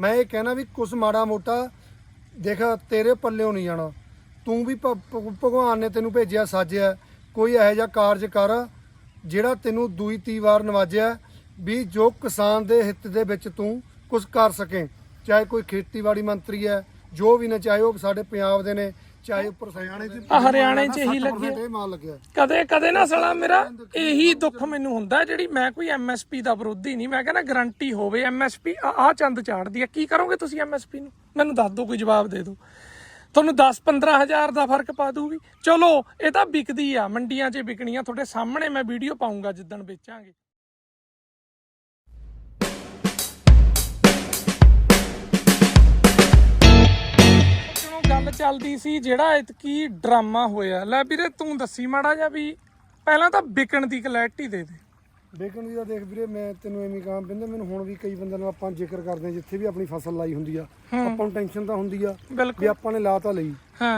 ਮੈਂ ਇਹ ਕਹਿਣਾ ਵੀ ਕੁਛ ਮਾੜਾ ਮੋਟਾ ਦੇਖ, ਤੇਰੇ ਪੱਲਿਓਂ ਨਹੀਂ ਜਾਣਾ। ਤੂੰ ਵੀ ਭਗਵਾਨ ਨੇ ਤੈਨੂੰ ਭੇਜਿਆ, ਸਾਜਿਆ। ਕੋਈ ਇਹੋ ਜਿਹਾ ਕਾਰਜ ਕਰ, ਜਿਹੜਾ ਤੈਨੂੰ ਦੂਈ ਤੀ ਵਾਰ ਨਵਾਜਿਆ ਵੀ ਜੋ ਕਿਸਾਨ ਦੇ ਹਿੱਤ ਦੇ ਵਿੱਚ ਤੂੰ ਕੁਝ ਕਰ ਸਕੇ। ਚਾਹੇ ਕੋਈ ਖੇਤੀਬਾੜੀ ਮੰਤਰੀ ਹੈ, ਜੋ ਵੀ ਨੇ, ਚਾਹੇ ਉਹ ਸਾਡੇ ਪੰਜਾਬ ਦੇ ਨੇ ਚਾਹੇ ਉੱਪਰ ਹਰਿਆਣੇ ਚ ਆਹ ਹਰਿਆਣੇ 'ਚ ਇਹੀ 60% ਲੱਗਿਆ। ਇਹ ਮਾਲ ਲੱਗਿਆ। ਕਦੇ ਕਦੇ ਨਾ ਸਲਾ ਮੇਰਾ ਇਹੀ ਦੁੱਖ ਮੈਨੂੰ ਹੁੰਦਾ ਜਿਹੜੀ ਮੈਂ ਕੋਈ ਐਮਐਸਪੀ ਦਾ ਵਿਰੋਧੀ ਨਹੀਂ। ਮੈਂ ਕਹਿੰਦਾ ਗਰੰਟੀ ਹੋਵੇ ਐਮਐਸਪੀ ਆ ਚੰਦ ਚਾੜਦੀ ਆ ਕੀ ਕਰੋਗੇ ਤੁਸੀਂ ਐਮਐਸਪੀ ਨੂੰ? ਮੈਨੂੰ ਦੱਸ ਦਿਓ ਕੋਈ ਜਵਾਬ ਦੇ ਦਿਓ। ਤੁਹਾਨੂੰ 10 15000 ਦਾ ਫ਼ਰਕ ਪਾ ਦੂਗੀ ਚਲੋ ਇਹ ਤਾਂ ਵਿਕਦੀ ਆ ਮੰਡੀਆਂ 'ਚ ਵਿਕਣੀ ਆ ਤੁਹਾਡੇ ਸਾਹਮਣੇ ਮੈਂ ਵੀਡੀਓ ਪਾਉਂਗਾ ਜਿੱਦਣ ਵੇਚਾਂਗੇ। ਜਦੋਂ ਗੱਲ ਚੱਲਦੀ ਸੀ ਜਿਹੜਾ ਇਤਕੀ ਡਰਾਮਾ ਹੋਇਆ। ਲੈ ਵੀਰੇ ਤੂੰ ਦੱਸੀ ਮਾੜਾ ਜਿਹਾ ਵੀ ਪਹਿਲਾਂ ਤਾਂ ਵਿਕਣ ਦੀ ਕਲੈਰਿਟੀ ਦੇ ਦੇ। ਬੇਕਣ ਦੀ ਤਾਂ ਦੇਖ ਵੀਰੇ ਮੈਂ ਤੈਨੂੰ ਐਵੇਂ ਕਹਾਂ ਬਿੰਦੇ ਮੈਨੂੰ ਹੁਣ ਵੀ ਕਈ ਬੰਦਿਆਂ ਨਾਲ ਆਪਾਂ ਜ਼ਿਕਰ ਕਰਦੇ ਹਾਂ ਜਿੱਥੇ ਵੀ ਆਪਣੀ ਫਸਲ ਲਾਈ ਹੁੰਦੀ ਆ ਆਪਾਂ ਨੂੰ ਟੈਨਸ਼ਨ ਤਾਂ ਹੁੰਦੀ ਆ ਵੀ ਆਪਾਂ ਨੇ ਲਾ ਤਾਂ ਲਈ।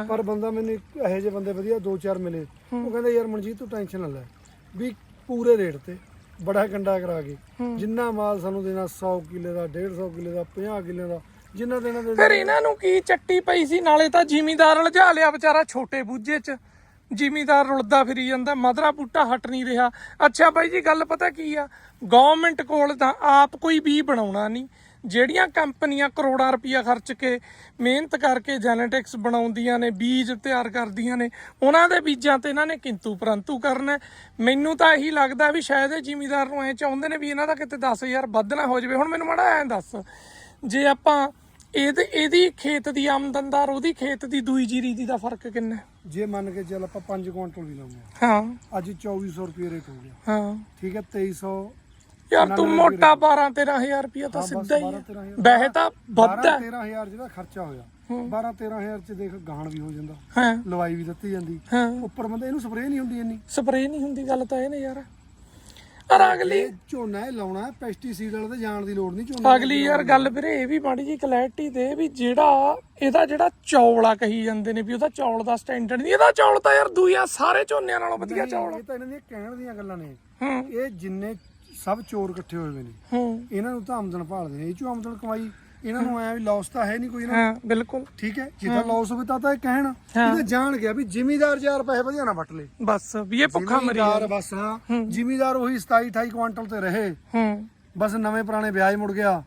ਪਰ ਬੰਦਾ ਮੈਨੂੰ ਇੱਕ ਇਹੋ ਜਿਹੇ ਬੰਦੇ ਵਧੀਆ ਦੋ ਚਾਰ ਮਿਲੇ ਉਹ ਕਹਿੰਦੇ ਯਾਰ ਮਨਜੀਤ ਤੂੰ ਟੈਨਸ਼ਨ ਨਾ ਲੈ ਵੀ ਪੂਰੇ ਰੇਟ ਤੇ ਬੜਾ ਗੰਡਾ ਕਰਾ ਕੇ ਜਿੰਨਾ ਮਾਲ ਸਾਨੂੰ ਦੇਣਾ 100 ਕਿੱਲੇ ਦਾ 150 ਕਿੱਲੇ ਦਾ 50 ਕਿੱਲੇ ਦਾ ਜਿੰਨਾ ਦੇਣਾ ਦੇ ਫਿਰ ਇਹਨਾਂ ਨੂੰ ਕੀ ਚੱਟੀ ਪਈ ਸੀ? ਨਾਲੇ ਤਾਂ ਜ਼ਿਮੀਂਦਾਰ ਲਜਾ ਲਿਆ ਵਿਚਾਰਾ ਛੋਟੇ ਬੂਝੇ 'ਚ। ਜ਼ਿਮੀਂਦਾਰ ਰੁਲਦਾ ਫਿਰੀ ਜਾਂਦਾ ਮਧਰਾ ਬੂਟਾ ਹਟ ਨਹੀਂ ਰਿਹਾ। ਅੱਛਾ ਬਾਈ ਜੀ ਗੱਲ ਪਤਾ ਕੀ ਆ? ਗਵਰਨਮੈਂਟ ਕੋਲ ਤਾਂ ਆਪ ਕੋਈ ਵੀ ਬਣਾਉਣਾ ਨਹੀਂ। ਜਿਹੜੀਆਂ ਕੰਪਨੀਆਂ ਕਰੋੜਾਂ ਰੁਪਈਆ ਖਰਚ ਕੇ ਮਿਹਨਤ ਕਰਕੇ ਜੈਨੇਟਿਕਸ ਬਣਾਉਂਦੀਆਂ ਨੇ ਬੀਜ ਤਿਆਰ ਕਰਦੀਆਂ ਨੇ ਉਹਨਾਂ ਦੇ ਬੀਜਾਂ ਤੇ ਇਹਨਾਂ ਨੇ ਕਿੰਤੂ ਪਰੰਤੂ ਕਰਨਾ। ਮੈਨੂੰ ਤਾਂ ਇਹੀ ਲੱਗਦਾ ਵੀ ਸ਼ਾਇਦ ਇਹ ਜ਼ਿਮੀਂਦਾਰ ਨੂੰ ਐ ਚਾਹੁੰਦੇ ਨੇ ਵੀ ਇਹਨਾਂ ਦਾ ਕਿਤੇ 10000 ਵੱਧ ਨਾ ਹੋ ਜਾਵੇ। ਹੁਣ ਮੈਨੂੰ ਮਾੜਾ ਐਂ ਦੱਸ ਜੇ ਆਪਾਂ ਇਹਦੇ ਇਹਦੀ ਖੇਤ ਦੀ ਆਮਦਨਦਾਰ ਉਹਦੀ ਖੇਤ ਦੀ ਦੂਈ ਜੀਰੀ ਦੀ ਦਾ ਫ਼ਰਕ ਕਿੰਨਾ ਹੈ? ਜੇ ਮੰਨ ਕੇ ਚੱਲ ਆਪਾਂ 5 ਕੁਇੰਟਲ ਵੀ ਲਾਉਂਦੇ ਹਾਂ। ਆ ਅੱਜ 2400 ਰੁਪਏ ਰੇਟ ਹੋ ਗਿਆ। ਹਾਂ। ਠੀਕ ਹੈ 2300 ਯਾਰ ਤੂੰ ਮੋਟਾ 12 13000 ਰੁਪਇਆ ਤਾਂ ਹਾਂ, ਬਸ ਸਿੱਧਾ ਹੀ 12 ਹੈ। 13,000 ਵੈਸੇ ਤਾਂ ਵੱਧ 12 ਹੈ 13000 ਜਿਹੜਾ ਖਰਚਾ ਹੋਇਆ 12 13000 ਚ ਦੇਖ ਗਾਹਣ ਵੀ ਹੋ ਜਾਂਦਾ। ਹਾਂ। ਲਵਾਈ ਵੀ ਦਿੱਤੀ ਜਾਂਦੀ। ਹਾਂ। ਉੱਪਰ ਬੰਦੇ ਇਹਨੂੰ ਸਪਰੇਅ ਨਹੀਂ ਹੁੰਦੀ ਇੰਨੀ। ਸਪਰੇਅ ਨਹੀਂ ਹੁੰਦੀ ਗੱਲ ਤਾਂ ਇਹ ਨੇ ਯਾਰ। ਔਰ ਅਗਲੀ? ਝੋਨਾ ਇਹ ਲਾਉਣਾ ਪੈਸਟੀਸਾਈਡ ਵਾਲੇ ਤੇ ਜਾਣ ਦੀ ਲੋੜ ਨਹੀਂ ਝੋਨਾ ਅਗਲੀ ਯਾਰ ਗੱਲ ਵੀਰੇ ਇਹ ਵੀ ਮਾੜੀ ਜੀ ਕਲੈਰਿਟੀ ਦੇ ਵੀ ਜਿਹੜਾ ਇਹਦਾ ਜਿਹੜਾ ਚੌਲ ਆ ਕਹੀ ਜਾਂਦੇ ਨੇ ਵੀ ਉਹਦਾ ਚੌਲ ਦਾ ਸਟੈਂਡਰਡ ਨਹੀਂ। ਇਹਦਾ ਚੌਲ ਤਾਂ ਯਾਰ ਦੂਜਿਆਂ ਸਾਰੇ ਝੋਨਿਆਂ ਨਾਲੋਂ ਵਧੀਆ ਚੌਲ ਇਹ ਤਾਂ ਇਹਨਾਂ ਦੀਆਂ ਕਹਿਣ ਦੀਆਂ ਗੱਲਾਂ ਨੇ। ਇਹ ਜਿੰਨੇ ਸਭ ਚੋਰ ਇਕੱਠੇ ਹੋਏ ਹੋਏ ਨੇ। ਇਹਨਾਂ ਨੂੰ ਤਾਂ ਆਮਦਨ ਭਾਲਦੇ ਨੇ। ਇਹ ਚੋਂ ਆਮਦਨ ਕਮਾਈ। ਇਹਨਾਂ ਨੂੰ ਐ ਵੀ ਲਾਸ ਤਾਂ ਹੈ ਨਹੀਂ ਕੋਈ ਨਾ। ਹਾਂ ਬਿਲਕੁਲ। ਠੀਕ ਹੈ ਜਿੱਦਾਂ ਲਾਸ ਹੋਵੇ ਤਾਂ ਤਾਂ ਇਹ ਕਹਿਣ। ਇਹਨੇ ਜਾਣ ਗਿਆ ਵੀ ਜ਼ਿਮੀਦਾਰ 4 ਪੈਸੇ ਵਧੀਆ ਨਾ ਵੱਟ ਲੇ। ਬਸ ਵੀ ਇਹ ਭੁੱਖਾ ਮਰੀ ਜ਼ਿਮੀਦਾਰ ਬਸ ਹਾਂ। ਜ਼ਿਮੀਦਾਰ ਉਹੀ 27 28 ਕੁਆਂਟਲ ਤੇ ਰਹੇ। ਹੂੰ। ਬਸ ਨਵੇਂ ਪੁਰਾਣੇ ਵਿਆਜ ਮੁੜ ਗਿਆ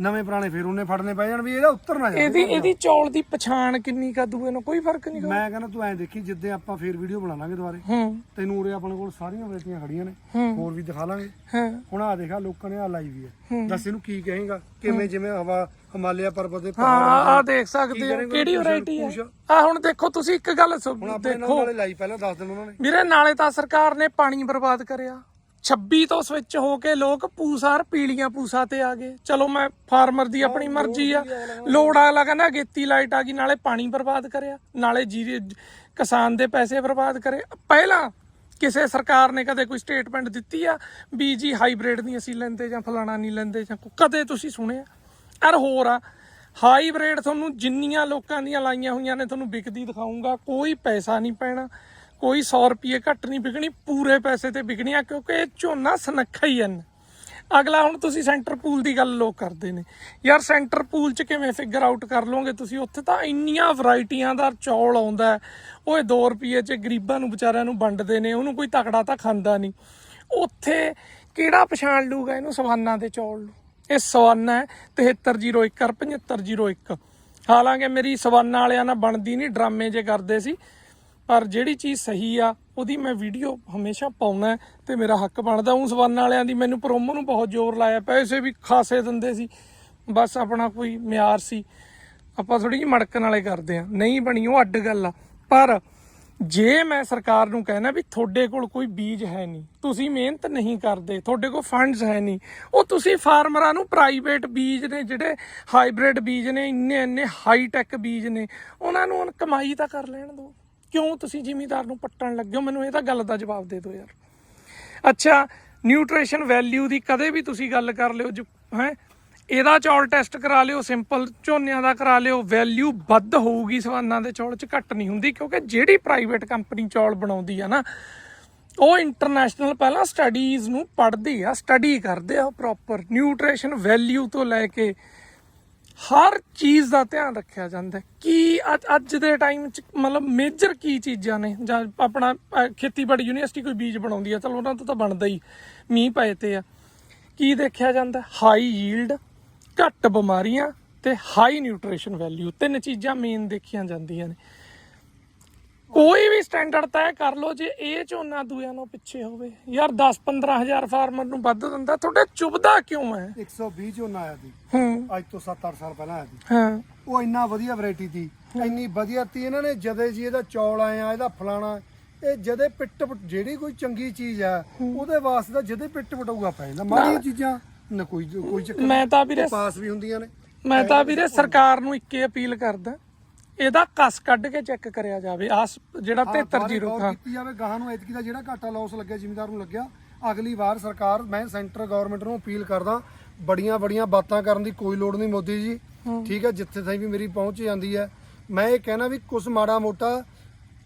ਨਵੇਂ ਪੁਰਾਣੇ ਫਿਰ ਉਹਨੇ ਫੜਨੇ ਪੈ ਜਾਣ ਵੀ ਇਹਦਾ ਉੱਤਰ ਨਾ ਜਾਵੇ। ਇਹਦੀ ਇਹਦੀ ਚੌਲ ਦੀ ਪਛਾਣ ਕਿੰਨੀ ਕਾ ਦੂਏ ਨੂੰ ਕੋਈ ਫ਼ਰਕ ਨਹੀਂ ਮੈਂ ਕਹਿੰਦਾ ਤੂੰ ਐਂ ਦੇਖੀ ਜਿੱਦੇ ਆਪਾਂ ਫੇਰ ਵੀਡੀਓ ਬਣਾ ਲਾਂਗੇ ਦੁਬਾਰੇ। ਹੂੰ। ਤੈਨੂੰ ਉਰੇ ਆਪਣੇ ਕੋਲ ਸਾਰੀਆਂ ਵੈਰਾਈਟੀਆਂ ਖੜੀਆਂ ਨੇ ਹੂੰ। ਹੋਰ ਵੀ ਦਿਖਾ ਲਾਂਗੇ। ਹਾਂ। ਹੁਣ ਆ ਦੇਖਾ ਲੋਕਾਂ ਨੇ ਆ ਲਾਈ ਵੀ ਹੈ। ਦੱਸ ਇਹਨੂੰ ਕੀ ਕਹੇਗਾ? ਕਿਵੇਂ ਜਿਵੇਂ ਹਵਾ ਹਿਮਾਲਿਆ ਪਰਬਤ ਦੇ ਹਾਂ ਪਹਾੜ ਆ ਦੇਖ ਸਕਦੇ ਹੋ? ਕਿਹੜੀ ਵੈਰਾਈਟੀ ਹੈ। ਆ। ਹੁਣ ਦੇਖੋ ਤੁਸੀਂ ਇੱਕ ਗੱਲ ਹੁਣ ਨਾਲ ਦੇਖੋ। ਵਾਲੇ ਲਾਈ ਪਹਿਲਾਂ ਦੱਸ ਦਿਨ ਉਹਨਾਂ ਨੇ। ਵੀਰੇ ਨਾਲੇ ਤਾਂ ਸਰਕਾਰ ਨੇ ਪਾਣੀ ਬਰਬਾਦ ਕਰਿਆ। 26 ਤੋਂ ਸਵਿਚ ਹੋ ਕੇ ਲੋਕ ਪੂਸਾਰ ਪੀਲੀਆਂ ਪੂਸਾ ਤੇ ਆ ਗਏ। ਚਲੋ ਮੈਂ ਫਾਰਮਰ ਦੀ ਆਪਣੀ ਮਰਜ਼ੀ ਆ। ਲੋੜ ਅਗਲਾ ਕਹਿੰਦਾ ਗੇਤੀ ਲਾਈਟ ਆ ਗਈ ਨਾਲੇ ਪਾਣੀ ਬਰਬਾਦ ਕਰਿਆ ਨਾਲੇ ਜੀਰੇ ਕਿਸਾਨ ਦੇ ਪੈਸੇ ਬਰਬਾਦ ਕਰੇ। ਪਹਿਲਾਂ ਕਿਸੇ ਸਰਕਾਰ ਨੇ ਕਦੇ ਕੋਈ ਸਟੇਟਮੈਂਟ ਦਿੱਤੀ ਆ ਵੀ ਜੀ ਹਾਈਬ੍ਰਿਡ ਨਹੀਂ ਅਸੀਂ ਲੈਂਦੇ ਜਾਂ ਫਲਾਣਾ ਨਹੀਂ ਲੈਂਦੇ ਜਾਂ ਕਦੇ ਤੁਸੀਂ ਸੁਣਿਆ? ਅਰ ਹੋਰ ਆ ਹਾਈਬ੍ਰਿਡ ਤੁਹਾਨੂੰ ਜਿੰਨੀਆਂ ਲੋਕਾਂ ਦੀਆਂ ਲਾਈਆਂ ਹੋਈਆਂ ਨੇ ਤੁਹਾਨੂੰ ਵਿਕਦੀ ਦਿਖਾਉਂਗਾ ਕੋਈ ਪੈਸਾ ਨਹੀਂ ਪੈਣਾ। ਕੋਈ 100 ਰੁਪਏ ਘੱਟ ਨਹੀਂ ਵਿਕਣੀ, ਪੂਰੇ ਪੈਸੇ ਤੇ ਵਿਕਣੀ ਆ, ਕਿਉਂਕਿ ਇਹ ਝੋਨਾ ਸਨੱਖਾ ਹੀ ਹਨ ਅਗਲਾ, ਹੁਣ ਤੁਸੀਂ ਸੈਂਟਰ ਪੂਲ ਦੀ ਗੱਲ ਲੋਕ ਕਰਦੇ ਨੇ। ਯਾਰ, ਸੈਂਟਰ ਪੂਲ ਚ ਕਿਵੇਂ ਫਿਗਰ ਆਊਟ ਕਰ ਲਓਗੇ ਤੁਸੀਂ? ਉੱਥੇ ਤਾਂ ਇੰਨੀਆਂ ਵੈਰਾਈਟੀਆਂ ਦਾ ਚੌਲ ਆਉਂਦਾ ਹੈ। ਓਏ 2 ਰੁਪਏ ਚ ਗਰੀਬਾਂ ਨੂੰ, ਵਿਚਾਰਿਆਂ ਨੂੰ ਵੰਡਦੇ ਨੇ, ਉਹਨੂੰ ਕੋਈ ਤਕੜਾ ਤਾਂ ਖਾਂਦਾ ਨਹੀਂ। ਉੱਥੇ ਕਿਹੜਾ ਪਛਾਣ ਲੂਗਾ ਇਹਨੂੰ ਸਵਾਨਾ ਦੇ ਚੌਲ ਨੂੰ? ਇਹ ਸਵਾਨਾ ਹੈ 7301 ਔਰ 7501 ਹਾਲਾਂਕਿ ਮੇਰੀ ਸਵਾਨਾ ਵਾਲਿਆਂ ਨਾਲ ਬਣਦੀ ਨਹੀਂ, ਡਰਾਮੇ ਜੇ ਕਰਦੇ ਸੀ। ਪਰ ਜਿਹੜੀ ਚੀਜ਼ ਸਹੀ ਆ, ਉਹਦੀ ਮੈਂ ਵੀਡੀਓ ਹਮੇਸ਼ਾ ਪਾਉਣਾ ਤੇ ਮੇਰਾ ਹੱਕ ਬਣਦਾ। ਉਹ ਸਵਾਨਾ ਵਾਲਿਆਂ ਦੀ ਮੈਨੂੰ ਪ੍ਰੋਮੋ ਨੂੰ ਬਹੁਤ ਜ਼ੋਰ ਲਾਇਆ, ਪੈਸੇ ਵੀ ਖਾਸੇ ਦਿੰਦੇ ਸੀ। ਬਸ ਆਪਣਾ ਕੋਈ ਮਿਆਰ ਸੀ। ਆਪਾਂ ਥੋੜੀ ਜਿਹੀ ਮੜਕਣ ਵਾਲੇ ਕਰਦੇ ਆ ਨਹੀਂ ਬਣੀ, ਉਹ ਅੱਡ ਗੱਲ ਆ। ਪਰ ਜੇ ਮੈਂ ਸਰਕਾਰ ਨੂੰ ਕਹਿਣਾ ਵੀ ਤੁਹਾਡੇ ਕੋਲ ਕੋਈ ਬੀਜ ਹੈ ਨਹੀਂ, ਤੁਸੀਂ ਮਿਹਨਤ ਨਹੀਂ ਕਰਦੇ, ਤੁਹਾਡੇ ਕੋਲ ਫੰਡਸ ਹੈ ਨਹੀਂ, ਉਹ ਤੁਸੀਂ ਫਾਰਮਰਾਂ ਨੂੰ ਪ੍ਰਾਈਵੇਟ ਬੀਜ ਨੇ, ਜਿਹੜੇ ਹਾਈਬ੍ਰਿਡ ਬੀਜ ਨੇ ਇੰਨੇ ਇੰਨੇ ਹਾਈ ਟੈਕ ਬੀਜ ਨੇ, ਉਹਨਾਂ ਨੂੰ ਹੁਣ ਕਮਾਈ ਤਾਂ ਕਰ ਲੈਣ ਦਿਓ। ਕਿਉਂ ਤੁਸੀਂ ਜ਼ਿਮੀਦਾਰ ਨੂੰ ਪੱਟਣ ਲੱਗੇ ਹੋ? ਮੈਨੂੰ ਇਹ ਤਾਂ ਗੱਲ ਦਾ ਜਵਾਬ ਦੇ ਦਿਓ ਯਾਰ। ਅੱਛਾ ਨਿਊਟ੍ਰੀਸ਼ਨ ਵੈਲਿਊ ਦੀ ਕਦੇ ਵੀ ਤੁਸੀਂ ਗੱਲ ਕਰ ਲਿਓ ਹੈ? ਇਹਦਾ ਚੌਲ ਟੈਸਟ ਕਰਾ ਲਿਓ ਸਿੰਪਲ ਝੋਨਿਆਂ ਦਾ ਕਰਾ ਲਿਓ ਵੈਲਿਊ ਵੱਧ ਹੋਊਗੀ, ਸਵਾਨਾਂ ਦੇ ਚੌਲ 'ਚ ਘੱਟ ਨਹੀਂ ਹੁੰਦੀ, ਕਿਉਂਕਿ ਜਿਹੜੀ ਪ੍ਰਾਈਵੇਟ ਕੰਪਨੀ ਚੌਲ ਬਣਾਉਂਦੀ ਆ ਨਾ, ਉਹ ਇੰਟਰਨੈਸ਼ਨਲ ਪਹਿਲਾਂ ਸਟੱਡੀਜ਼ ਨੂੰ ਪੜ੍ਹਦੀ ਆ ਸਟੱਡੀ ਕਰਦੇ ਆ ਪ੍ਰੋਪਰ ਨਿਊਟ੍ਰੀਸ਼ਨ ਵੈਲਿਊ ਤੋਂ ਲੈ ਕੇ ਹਰ ਚੀਜ਼ ਦਾ ਧਿਆਨ ਰੱਖਿਆ ਜਾਂਦਾ ਕੀ ਅੱਜ ਅੱਜ ਦੇ ਟਾਈਮ 'ਚ ਮਤਲਬ ਮੇਜਰ ਕੀ ਚੀਜ਼ਾਂ ਨੇ? ਜਾਂ ਆਪਣਾ ਖੇਤੀਬਾੜੀ ਯੂਨੀਵਰਸਿਟੀ ਕੋਈ ਬੀਜ ਬਣਾਉਂਦੀ ਆ, ਚਲੋ ਉਹਨਾਂ ਤੋਂ ਤਾਂ ਬਣਦਾ ਹੀ ਮੀਂਹ ਪਏ ਤੇ ਆ। ਕੀ ਦੇਖਿਆ ਜਾਂਦਾ? ਹਾਈ ਯੀਲਡ ਘੱਟ ਬਿਮਾਰੀਆਂ ਤੇ ਹਾਈ ਨਿਊਟ੍ਰੀਸ਼ਨ ਵੈਲਿਊ ਤਿੰਨ ਚੀਜ਼ਾਂ ਮੇਨ ਦੇਖੀਆਂ ਜਾਂਦੀਆਂ ਨੇ। ਕੋਈ ਵੀ ਸਟੈਂਡਰਡ ਤੈਅ ਕਰ ਲਓ ਜੇ ਇਹ ਝੋਨਾ ਦੂਆਂ ਨੂੰ ਪਿੱਛੇ ਹੋਵੇ। ਯਾਰ 10 15000 ਫਾਰਮਰ ਨੂੰ ਵੱਧ ਦਿੰਦਾ ਤੁਹਾਡੇ ਚੁਬਦਾ ਕਿਉਂ ਹੈ? 120 ਝੋਨਾ ਆਇਆ ਸੀ। ਹੂੰ। ਅੱਜ ਤੋਂ 7-8 ਸਾਲ ਪਹਿਲਾਂ ਆਇਆ ਸੀ। ਹਾਂ। ਉਹ ਇੰਨਾ ਵਧੀਆ ਵੈਰਾਈਟੀ ਸੀ। ਇੰਨੀ ਵਧੀਆ ਤੀ ਇਹਨਾਂ ਨੇ ਜਦੇ ਜੀ ਇਹਦਾ ਚੌਲ ਆਇਆ ਇਹਦਾ ਫਲਾਣਾ ਇਹ ਜਦੇ ਪਿੱਟ ਜਿਹੜੀ ਕੋਈ ਚੰਗੀ ਚੀਜ਼ ਆ ਉਹਦੇ ਵਾਸਤੇ ਤਾਂ ਜਦੇ ਪਿੱਟ ਪਟਾਊਗਾ ਪੈ ਜਾਂਦਾ ਮਾੜੀਆਂ ਚੀਜ਼ਾਂ ਨਾ ਕੋਈ ਕੋਈ ਚੱਕਰ ਮੈਂ ਤਾਂ ਵੀਰੇ ਪਾਸ ਵੀ ਹੁੰਦੀਆਂ ਨੇ। ਮੈਂ ਤਾਂ ਵੀਰੇ ਸਰਕਾਰ ਨੂੰ ਇੱਕੇ ਅਪੀਲ ਕਰਦਾ। ਇਹਦਾ ਕਸ ਕੱਢ ਕੇ ਚੈੱਕ ਕਰਿਆ ਜਾਵੇ। ਆ ਜਿਹੜਾ ਹਾਂ, 73 ਗੌਰ ਹਾਂ ਕੀਤੀ ਜਾਵੇ ਗਾਹਾਂ ਨੂੰ ਐਤਕੀ ਦਾ ਜਿਹੜਾ ਘਾਟਾ ਲਾਸ ਲੱਗਿਆ ਜ਼ਿਮੀਦਾਰ ਨੂੰ ਲੱਗਿਆ ਅਗਲੀ ਵਾਰ ਸਰਕਾਰ ਮੈਂ ਸੈਂਟਰ ਗਵਰਨਮੈਂਟ ਨੂੰ ਅਪੀਲ ਕਰਦਾ ਬੜੀਆਂ ਬੜੀਆਂ ਬਾਤਾਂ ਕਰਨ ਦੀ ਕੋਈ ਲੋੜ ਨਹੀਂ ਮੋਦੀ ਜੀ। ਠੀਕ ਹੈ ਜਿੱਥੇ ਤਾਈਂ ਵੀ ਮੇਰੀ ਪਹੁੰਚ ਜਾਂਦੀ ਹੈ। ਮੈਂ ਇਹ ਕਹਿਣਾ ਵੀ ਕੁਛ ਮਾੜਾ ਮੋਟਾ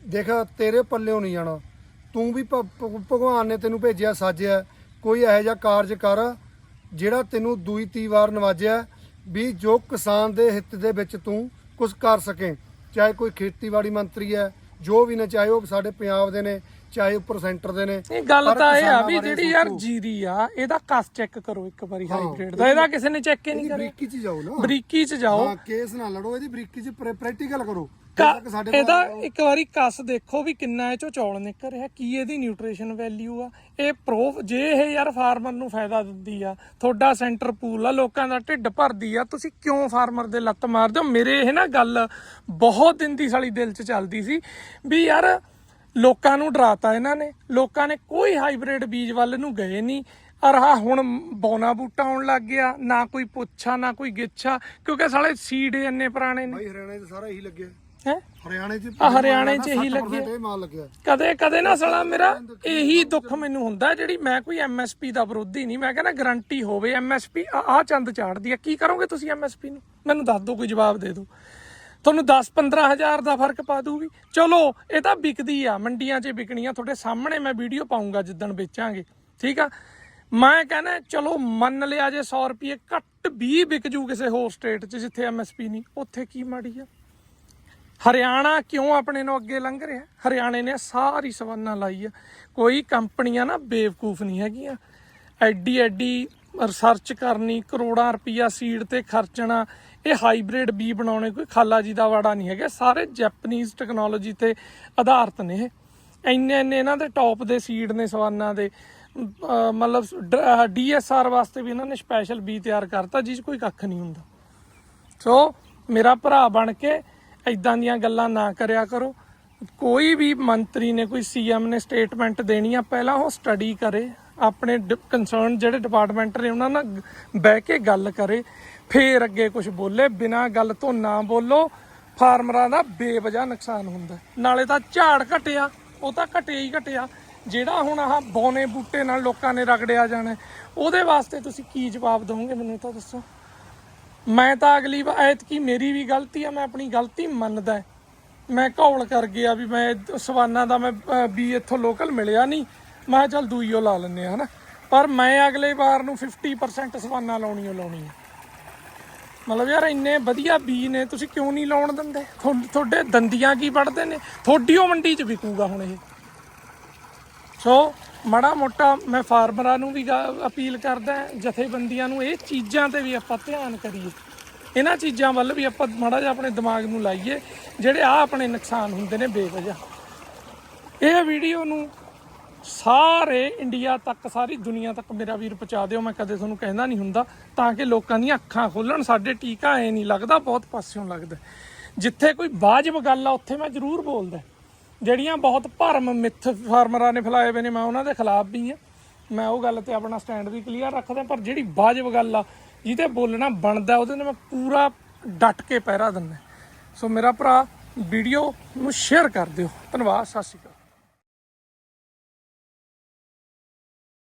ਦੇਖ ਤੇਰੇ ਪੱਲਿਓਂ ਨਹੀਂ ਜਾਣਾ। ਤੂੰ ਵੀ ਭਗਵਾਨ ਨੇ ਤੈਨੂੰ ਭੇਜਿਆ ਸਾਜਿਆ ਕੋਈ ਇਹੋ ਜਿਹਾ ਕਾਰਜ ਕਰ ਜਿਹੜਾ ਤੈਨੂੰ ਦੂਈ ਤੀ ਵਾਰ ਨਵਾਜਿਆ ਵੀ ਜੋ ਕਿਸਾਨ ਦੇ ਹਿੱਤ ਦੇ ਵਿੱਚ ਤੂੰ ਕੁਝ ਕਰ ਸਕੇ। ਚਾਹੇ ਕੋਈ ਖੇਤੀਬਾੜੀ ਮੰਤਰੀ ਹੈ ਜੋ ਵੀ ਨੇ ਚਾਹੇ ਉਹ ਸਾਡੇ ਪੰਜਾਬ ਦੇ ਨੇ ਚਾਹੇ ਉੱਪਰ ਸੈਂਟਰ ਦੇ ਨੇ। ਇਹ ਗੱਲ ਪਰ ਤਾਂ ਇਹ ਆ ਕਿਸਾਨਾਂ ਵੀ ਬਾਰੇ ਜਿਹੜੀ ਯਾਰ ਸੋਚੋ। ਜੀਰੀ ਆ ਇਹਦਾ ਕਸ ਚੈੱਕ ਕਰੋ ਇੱਕ ਵਾਰੀ ਹਾਈਬ੍ਰਿਡ ਦਾ। ਇਹਦਾ ਕਿਸੇ ਨੇ ਚੈੱਕ ਹੀ ਨਹੀਂ ਇਹਦੀ ਕਰਿਆ। ਬਰੀਕੀ ਚ ਜਾਓ ਨਾ। ਬਰੀਕੀ 'ਚ ਜਾਓ। ਹਾਂ ਕੇਸ ਨਾ ਲੜੋ ਇਹਦੀ ਬਰੀਕੀ ਚ ਪ੍ਰੈਕਟੀਕਲ ਕਰੋ। ਇਹਦਾ ਇੱਕ ਵਾਰੀ ਕਸ ਦੇਖੋ ਵੀ ਕਿੰਨਾ ਇਹ ਚੋਂ ਚੌਲ ਨਿਕਲ ਰਿਹਾ ਕੀ ਇਹਦੀ ਨਿਊਟ੍ਰੀਸ਼ਨ ਵੈਲਿਊ ਆ? ਇਹ ਪ੍ਰੂਫ ਜੇ ਇਹ ਯਾਰ ਫਾਰਮਰ ਨੂੰ ਫਾਇਦਾ ਦਿੰਦੀ ਆ ਤੁਹਾਡਾ ਸੈਂਟਰ ਪੂਲ ਆ ਲੋਕਾਂ ਦਾ ਢਿੱਡ ਭਰਦੀ ਆ ਤੁਸੀਂ ਕਿਉਂ ਫਾਰਮਰ ਦੇ ਲੱਤ ਮਾਰਦੇ ਹੋ? ਮੇਰੇ ਇਹ ਨਾ ਗੱਲ ਬਹੁਤ ਦਿਨ ਦੀ ਸਾਲੀ ਦਿਲ 'ਚ ਚੱਲਦੀ ਸੀ ਵੀ ਯਾਰ ਲੋਕਾਂ ਨੂੰ ਡਰਾਤਾ ਇਹਨਾਂ ਨੇ। ਲੋਕਾਂ ਨੇ ਕੋਈ ਹਾਈਬ੍ਰਿਡ ਬੀਜ ਵੱਲ ਨੂੰ ਗਏ ਨਹੀਂ ਔਰ ਆਹ ਹੁਣ ਬੌਨਾ ਬੂਟਾ ਆਉਣ ਲੱਗ ਗਿਆ ਨਾ ਕੋਈ ਪੁੱਛਾ ਨਾ ਕੋਈ ਗਿੱਛਾ ਕਿਉਂਕਿ ਸਾਲੇ ਸੀਡ ਇੰਨੇ ਪੁਰਾਣੇ ਨੇ। ਭਾਈ ਹਰਿਆਣੇ ਸਾਰਾ ਇਹੀ ਲੱਗਿਆ। ਹੈ? ਹਰਿਆਣੇ 'ਚ ਆ ਹਰਿਆਣੇ 'ਚ ਇਹੀ 60% ਲੱਗਿਆ। ਇਹ ਮਾਲ ਲੱਗਿਆ। ਕਦੇ ਕਦੇ ਨਾ ਸਾਲਾ ਮੇਰਾ ਇਹੀ ਦੁੱਖ ਮੈਨੂੰ ਹੁੰਦਾ ਜਿਹੜੀ ਮੈਂ ਕੋਈ ਐਮਐਸਪੀ ਦਾ ਵਿਰੋਧੀ ਨਹੀਂ। ਮੈਂ ਕਹਿੰਦਾ ਗਰੰਟੀ ਹੋਵੇ ਐਮਐਸਪੀ ਆ ਚੰਦ ਚਾੜਦੀ ਆ। ਕੀ ਕਰੋਗੇ ਤੁਸੀਂ ਐਮਐਸਪੀ ਨੂੰ? ਮੈਨੂੰ ਦੱਸ ਦਿਓ ਕੋਈ ਜਵਾਬ ਦੇ ਦਿਓ। ਤੁਹਾਨੂੰ 10 15000 ਦਾ ਫ਼ਰਕ ਪਾ ਦੂਗੀ ਚਲੋ ਇਹ ਤਾਂ ਵਿਕਦੀ ਆ। ਮੰਡੀਆਂ 'ਚ ਵਿਕਣੀ ਆ ਤੁਹਾਡੇ ਸਾਹਮਣੇ ਮੈਂ ਵੀਡੀਓ ਪਾਉਂਗਾ ਜਿੱਦਣ ਵੇਚਾਂਗੇ। ਠੀਕ ਆ? ਮੈਂ ਕਹਿੰਦਾ ਚਲੋ ਮੰਨ ਲਿਆ ਜੇ 100 ਰੁਪਏ ਘੱਟ ਵੀ ਵਿਕ ਜੂ ਕਿਸੇ ਹੋਰ ਸਟੇਟ 'ਚ ਜਿੱਥੇ ਐਮਐਸਪੀ ਨਹੀਂ। ਉੱਥੇ ਕੀ ਮਾੜੀ ਆ? ਹਰਿਆਣਾ ਕਿਉਂ ਆਪਣੇ ਨੂੰ ਅੱਗੇ ਲੰਘ ਰਿਹਾ? ਹਰਿਆਣੇ ਨੇ ਸਾਰੀ ਸਵਾਨਾ ਲਾਈ ਆ ਕੋਈ ਕੰਪਨੀਆਂ ਨਾ ਬੇਵਕੂਫ ਨਹੀਂ ਹੈਗੀਆਂ। ਐਡੀ ਐਡੀ ਰਿਸਰਚ ਕਰਨੀ, ਕਰੋੜਾਂ ਰੁਪਈਆ ਸੀਡ ਤੇ ਖਰਚਣਾ, ਇਹ ਹਾਈਬ੍ਰਿਡ ਬੀ ਬਣਾਉਣੇ ਕੋਈ ਖਾਲਾ ਜੀ ਦਾ ਵਾੜਾ ਨਹੀਂ ਹੈਗਾ। ਸਾਰੇ ਜੈਪਨੀਜ਼ ਟੈਕਨੋਲੋਜੀ ਤੇ ਆਧਾਰਿਤ ਨੇ ਇਹ। ਇੰਨੇ ਇੰਨੇ ਇਹਨਾਂ ਦੇ ਟੌਪ ਦੇ ਸੀਡ ਨੇ ਸਵਾਨਾ ਦੇ। ਅਹ ਮਤਲਬ ਡੀਐਸਆਰ ਵਾਸਤੇ ਵੀ ਇਹਨਾਂ ਨੇ ਸਪੈਸ਼ਲ ਬੀ ਤਿਆਰ ਕਰਤਾ, ਜਿਸ 'ਚ ਕੋਈ ਕੱਖ ਨਹੀਂ ਹੁੰਦਾ। ਸੋ ਮੇਰਾ ਭਰਾ ਬਣ ਕੇ ਇਦਾਂ ਦੀਆਂ ਗੱਲਾਂ ਨਾ ਕਰਿਆ ਕਰੋ। ਕੋਈ ਵੀ ਮੰਤਰੀ ਨੇ, ਕੋਈ ਸੀਐਮ ਨੇ ਸਟੇਟਮੈਂਟ ਦੇਣੀ ਆ, ਪਹਿਲਾਂ ਉਹ ਸਟੱਡੀ ਕਰੇ। ਆਪਣੇ ਕੰਸਰਨ ਜਿਹੜੇ ਡਿਪਾਰਟਮੈਂਟ ਨੇ, ਉਹਨਾਂ ਨਾਲ ਬਹਿ ਕੇ ਗੱਲ ਕਰੇ। ਫੇਰ ਅੱਗੇ ਕੁਝ ਬੋਲੇ, ਬਿਨਾਂ ਗੱਲ ਤੋਂ ਨਾ ਬੋਲੋ। ਫਾਰਮਰਾਂ ਦਾ ਬੇਵਜਾ ਨੁਕਸਾਨ ਹੁੰਦਾ। ਨਾਲੇ ਤਾਂ ਝਾੜ ਘਟਿਆ, ਉਹ ਤਾਂ ਘਟਿਆ ਹੀ ਘਟਿਆ। ਜਿਹੜਾ ਹੁਣ ਆਹ ਬੌਨੇ ਬੂਟੇ ਨਾਲ ਲੋਕਾਂ ਨੇ ਰਗੜਿਆ ਜਾਣਾ, ਉਹਦੇ ਵਾਸਤੇ ਤੁਸੀਂ ਕੀ ਜਵਾਬ ਦਿਓਗੇ ਮੈਨੂੰ ਤਾਂ ਦੱਸੋ। ਮੈਂ ਤਾਂ ਅਗਲੀ ਵਾਰ ਐਤਕੀ ਮੇਰੀ ਵੀ ਗਲਤੀ ਆ ਮੈਂ ਆਪਣੀ ਗਲਤੀ ਮੰਨਦਾ ਮੈਂ ਘੌਲ ਕਰ ਗਿਆ ਵੀ ਮੈਂ ਇੱਧ- ਸਵਾਨਾ ਦਾ ਮੈਂ ਅਹ, ਵੀ ਇੱਥੋਂ ਲੋਕਲ ਮਿਲਿਆ ਨਹੀਂ। ਮੈਂ ਕਿਹਾ ਚੱਲ ਦੂਈਓ ਲਾ ਲੈਨੇ ਆ ਹਨਾ। ਪਰ ਮੈਂ ਅਗਲੇ ਵਾਰ ਨੂੰ 50% ਸਵਾਨਾ ਲਾਉਣੀ ਓ ਲਾਉਣੀ ਆ। ਮਤਲਬ ਯਾਰ ਇੰਨੇ ਵਧੀਆ ਬੀ ਨੇ ਤੁਸੀਂ ਕਿਉਂ ਨਹੀਂ ਲਾਉਣ ਦਿੰਦੇ? ਤੁਹਾਡ- ਤੁਹਾਡੇ ਦੰਦੀਆਂ ਕੀ ਵੱਢਦੇ ਨੇ? ਤੁਹਾਡੀ ਉਹ ਮੰਡੀ 'ਚ ਵਿਕੂਗਾ ਹੁਣ ਇਹ। ਸੋ ਮੜਾ ਮੋਟਾ ਮੈਂ ਫਾਰਮਰਾਂ ਨੂੰ ਵੀ ਗਾ- ਅਪੀਲ ਕਰਦਾ, ਜਥੇਬੰਦੀਆਂ ਨੂੰ ਇਹ ਚੀਜ਼ਾਂ ਤੇ ਵੀ ਆਪਾਂ ਧਿਆਨ ਕਰੀਏ। ਇਹਨਾਂ ਚੀਜ਼ਾਂ ਵੱਲ ਵੀ ਆਪਾਂ ਮੜਾ ਜਿਹਾ ਆਪਣੇ ਦਿਮਾਗ ਨੂੰ ਲਾਈਏ, ਜਿਹੜੇ ਆ ਆਪਣੇ ਨੁਕਸਾਨ ਹੁੰਦੇ ਨੇ ਬੇਵਜ੍ਹਾ। ਇਹ ਵੀਡੀਓ ਨੂੰ ਸਾਰੇ ਇੰਡੀਆ ਤੱਕ, ਸਾਰੀ ਦੁਨੀਆ ਤੱਕ ਮੇਰਾ ਵੀਰ ਪਹੁੰਚਾ ਦਿਓ, ਮੈਂ ਕਦੇ ਤੁਹਾਨੂੰ ਕਹਿੰਦਾ ਨਹੀਂ ਹੁੰਦਾ, ਤਾਂ ਕਿ ਲੋਕਾਂ ਦੀਆਂ ਅੱਖਾਂ ਖੋਲਣ, ਸਾਡੇ ਟੀਕਾ ਐ ਨਹੀਂ ਲੱਗਦਾ, ਬਹੁਤ ਪਾਸਿਓਂ ਲੱਗਦਾ। ਜਿੱਥੇ ਕੋਈ ਵਾਜਬ ਗੱਲ ਆ, ਉੱਥੇ ਮੈਂ ਜ਼ਰੂਰ ਬੋਲਦਾ। ਜਿਹੜੀਆਂ ਬਹੁਤ ਭਰਮ ਮਿੱਥ ਫਾਰਮਰਾਂ ਨੇ ਫੈਲਾਏ ਹੋਏ ਨੇ, ਮੈਂ ਉਹਨਾਂ ਦੇ ਖਿਲਾਫ ਵੀ ਆ ਮੈਂ ਉਹ ਗੱਲ ਤੇ ਆਪਣਾ ਸਟੈਂਡ ਵੀ ਕਲੀਅਰ ਰੱਖਦਾ, ਪਰ ਜਿਹੜੀ ਵਾਜਬ ਗੱਲ ਆ, ਜਿਹਦੇ ਬੋਲਣਾ ਬਣਦਾ, ਉਹਦੇ ਨਾਲ ਮੈਂ ਪੂਰਾ ਡਟ ਕੇ ਪਹਿਰਾ ਦਿੰਦਾ। ਸੋ ਮੇਰਾ ਭਰਾ ਵੀਡੀਓ ਨੂੰ ਸ਼ੇਅਰ ਕਰ ਦਿਓ। ਧੰਨਵਾਦ, ਸਤਿ ਸ਼੍ਰੀ ਅਕਾਲ।